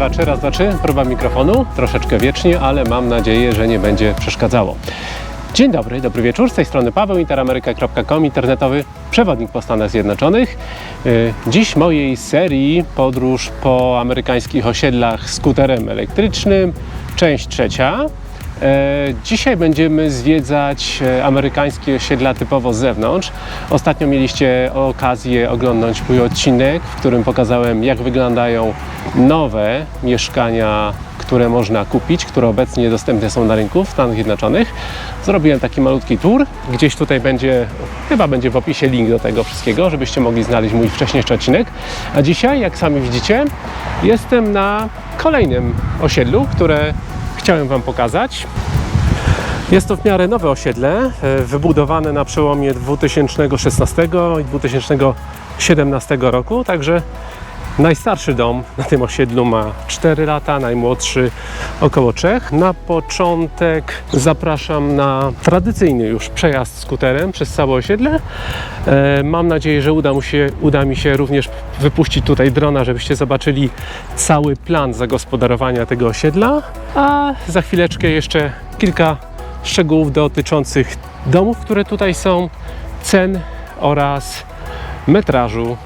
dwa, trzy, raz, dwa, trzy. Próba mikrofonu. Troszeczkę wiecznie, ale mam nadzieję, że nie będzie przeszkadzało. Dzień dobry, dobry wieczór. Z tej strony Paweł, interameryka.com, internetowy przewodnik po Stanach Zjednoczonych. Yy, Dziś mojej serii podróż po amerykańskich osiedlach skuterem elektrycznym, część trzecia. E, Dzisiaj będziemy zwiedzać e, amerykańskie osiedla typowo z zewnątrz. Ostatnio mieliście okazję oglądać mój odcinek, w którym pokazałem, jak wyglądają nowe mieszkania, które można kupić, które obecnie dostępne są na rynku w Stanach Zjednoczonych. Zrobiłem taki malutki tour. Gdzieś tutaj będzie, chyba będzie w opisie link do tego wszystkiego, żebyście mogli znaleźć mój wcześniejszy odcinek. A dzisiaj, jak sami widzicie, jestem na kolejnym osiedlu, które chciałem Wam pokazać. Jest to w miarę nowe osiedle, e, wybudowane na przełomie 2016 i 2017 roku, także najstarszy dom na tym osiedlu ma 4 lata, najmłodszy około 3. Na początek zapraszam na tradycyjny już przejazd skuterem przez całe osiedle. E, Mam nadzieję, że uda, mu się, uda mi się również wypuścić tutaj drona, żebyście zobaczyli cały plan zagospodarowania tego osiedla. A za chwileczkę jeszcze kilka szczegółów dotyczących domów, które tutaj są, cen oraz metrażu.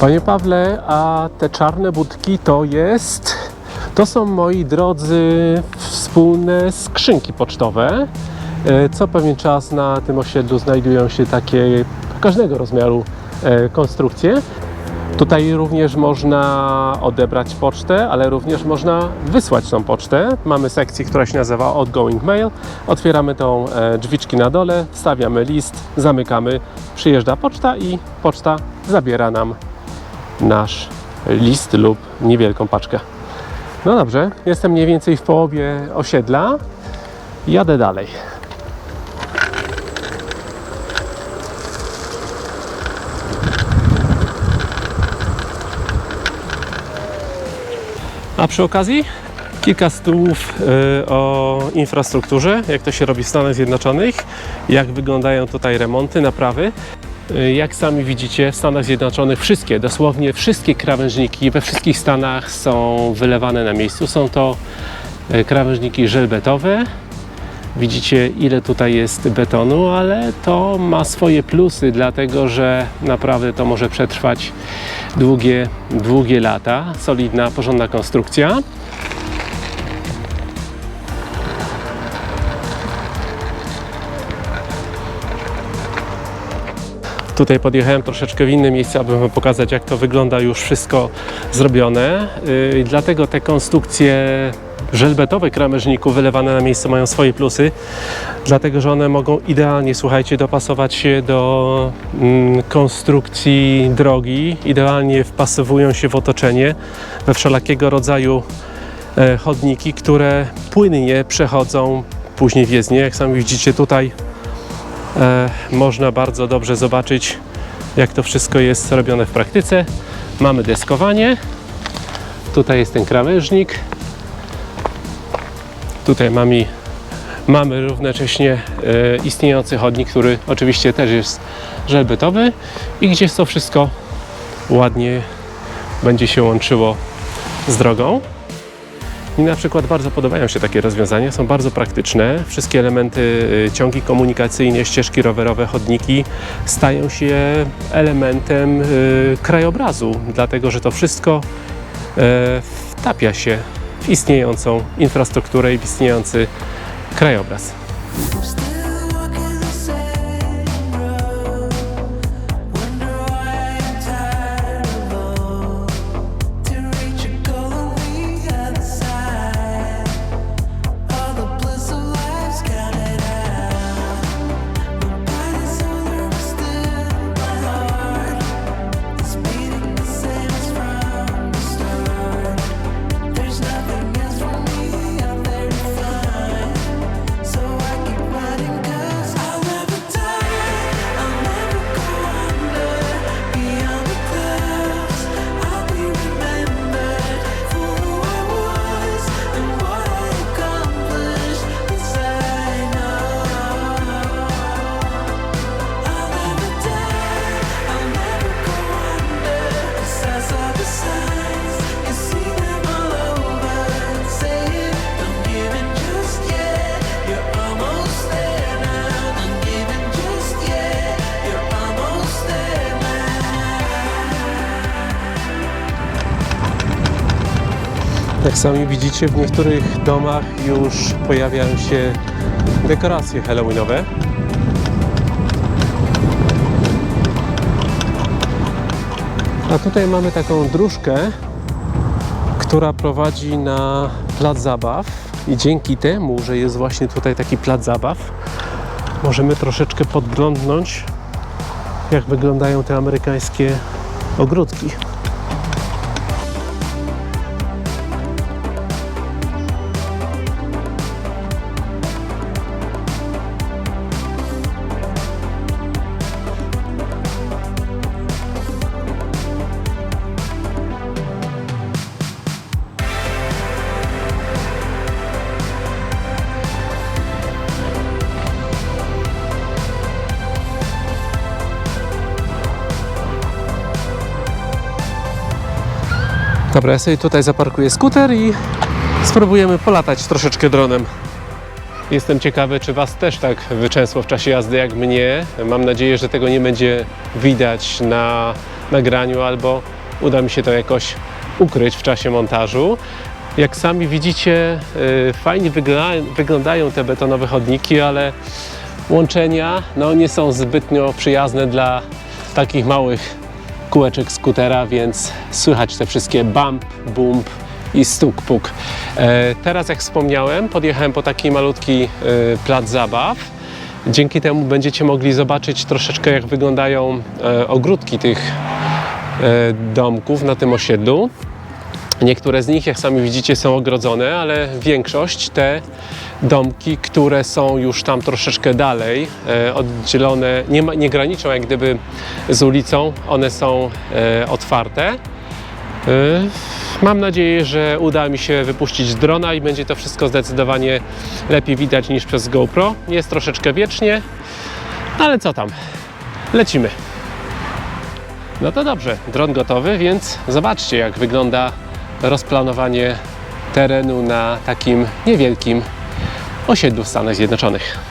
Panie Pawle, a te czarne budki to jest. To są moi drodzy wspólne skrzynki pocztowe. E, Co pewien czas na tym osiedlu znajdują się takie każdego rozmiaru e, konstrukcje. Tutaj również można odebrać pocztę, ale również można wysłać tą pocztę. Mamy sekcję, która się nazywa Outgoing Mail. Otwieramy tą e, drzwiczki na dole, stawiamy list, zamykamy, przyjeżdża poczta i poczta zabiera nam nasz list lub niewielką paczkę. No dobrze, jestem mniej więcej w połowie osiedla. Jadę dalej. A przy okazji kilka słów y, o infrastrukturze, jak to się robi w Stanach Zjednoczonych, jak wyglądają tutaj remonty, naprawy. Y, Jak sami widzicie, w Stanach Zjednoczonych wszystkie, dosłownie wszystkie krawężniki we wszystkich stanach są wylewane na miejscu. Są to y, krawężniki żelbetowe. Widzicie, ile tutaj jest betonu, ale to ma swoje plusy, dlatego że naprawdę to może przetrwać długie, długie lata. Solidna, porządna konstrukcja. Tutaj podjechałem troszeczkę w inne miejsce, aby wam pokazać, jak to wygląda już wszystko zrobione. Yy, dlatego te konstrukcje żelbetowe krawężników wylewane na miejsce mają swoje plusy, dlatego że one mogą idealnie, słuchajcie, dopasować się do mm, konstrukcji drogi, idealnie wpasowują się w otoczenie, we wszelakiego rodzaju e, chodniki, które płynnie przechodzą później w jezdnię. Jak sami widzicie tutaj można bardzo dobrze zobaczyć, jak to wszystko jest robione w praktyce. Mamy deskowanie, tutaj jest ten krawężnik, tutaj mamy, mamy równocześnie e, istniejący chodnik, który oczywiście też jest żelbetowy i gdzie to wszystko ładnie będzie się łączyło z drogą. Mi na przykład bardzo podobają się takie rozwiązania, są bardzo praktyczne. Wszystkie elementy, y, ciągi komunikacyjne, ścieżki rowerowe, chodniki stają się elementem y, krajobrazu, dlatego że to wszystko y, wtapia się w istniejącą infrastrukturę i w istniejący krajobraz. Jak sami widzicie, w niektórych domach już pojawiają się dekoracje halloweenowe. A tutaj mamy taką dróżkę, która prowadzi na plac zabaw i dzięki temu, że jest właśnie tutaj taki plac zabaw, możemy troszeczkę podglądnąć, jak wyglądają te amerykańskie ogródki. Dobra, ja sobie tutaj zaparkuję skuter i spróbujemy polatać troszeczkę dronem. Jestem ciekawy, czy Was też tak wyczęsło w czasie jazdy jak mnie. Mam nadzieję, że tego nie będzie widać na nagraniu albo uda mi się to jakoś ukryć w czasie montażu. Jak sami widzicie, y, fajnie wyglądają te betonowe chodniki, ale łączenia no, nie są zbytnio przyjazne dla takich małych kółeczek skutera, więc słychać te wszystkie bump, bump i stuk, puk. E, teraz, jak wspomniałem, podjechałem po taki malutki e, plac zabaw. Dzięki temu będziecie mogli zobaczyć troszeczkę, jak wyglądają e, ogródki tych domków na tym osiedlu. Niektóre z nich, jak sami widzicie, są ogrodzone, ale większość te domki, które są już tam troszeczkę dalej, e, oddzielone, nie, nie graniczą jak gdyby z ulicą, one są e, otwarte. E, mam nadzieję, że uda mi się wypuścić drona i będzie to wszystko zdecydowanie lepiej widać niż przez GoPro. Jest troszeczkę wiecznie, ale co tam, lecimy. No to dobrze, dron gotowy, więc zobaczcie jak wygląda rozplanowanie terenu na takim niewielkim osiedlu w Stanach Zjednoczonych.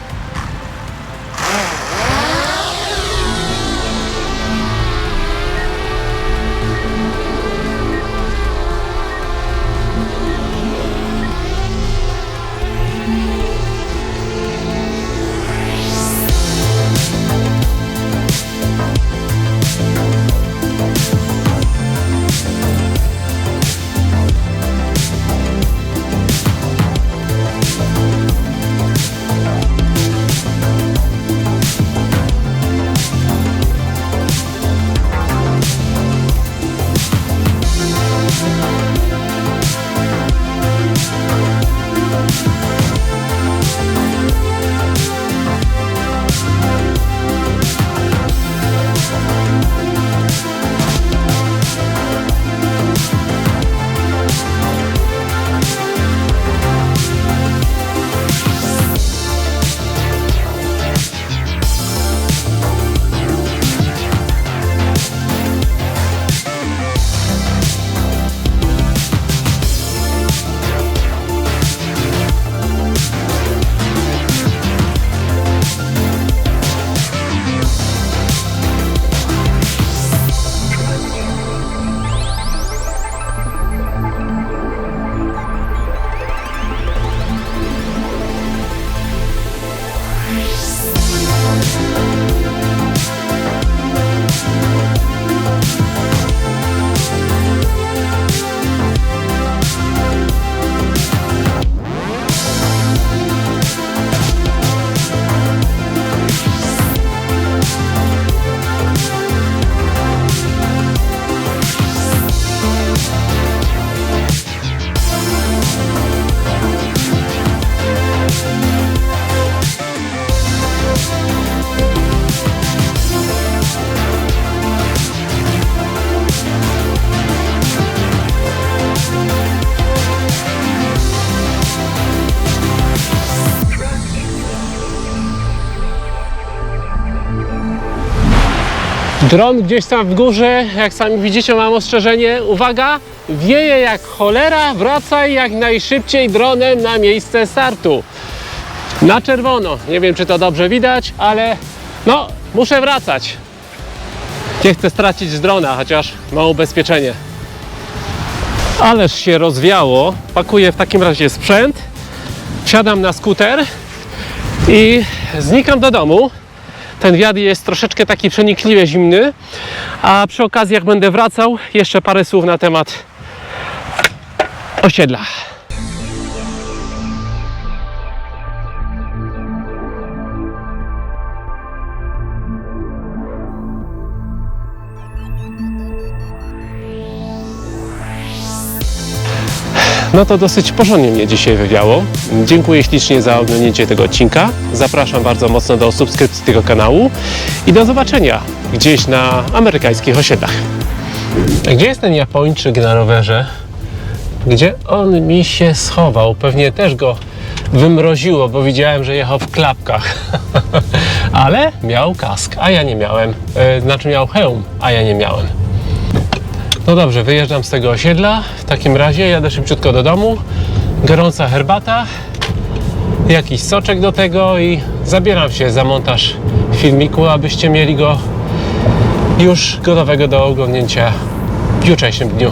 Dron gdzieś tam w górze, jak sami widzicie, mam ostrzeżenie. Uwaga, wieje jak cholera, wracaj jak najszybciej dronem na miejsce startu. Na czerwono. Nie wiem, czy to dobrze widać, ale no, muszę wracać. Nie chcę stracić drona, chociaż mam ubezpieczenie. Ależ się rozwiało. Pakuję w takim razie sprzęt, wsiadam na skuter i znikam do domu. Ten wiatr jest troszeczkę taki przenikliwie zimny, a przy okazji jak będę wracał, jeszcze parę słów na temat osiedla. No to dosyć porządnie mnie dzisiaj wywiało. Dziękuję ślicznie za oglądnięcie tego odcinka. Zapraszam bardzo mocno do subskrypcji tego kanału i do zobaczenia gdzieś na amerykańskich osiedlach. Gdzie jest ten Japończyk na rowerze? Gdzie on mi się schował? Pewnie też go wymroziło, bo widziałem, że jechał w klapkach. Ale miał kask, a ja nie miałem. E, Znaczy miał hełm, a ja nie miałem. No dobrze, wyjeżdżam z tego osiedla. W takim razie jadę szybciutko do domu. Gorąca herbata, jakiś soczek do tego i zabieram się za montaż filmiku, abyście mieli go już gotowego do oglądnięcia w jutrzejszym dniu.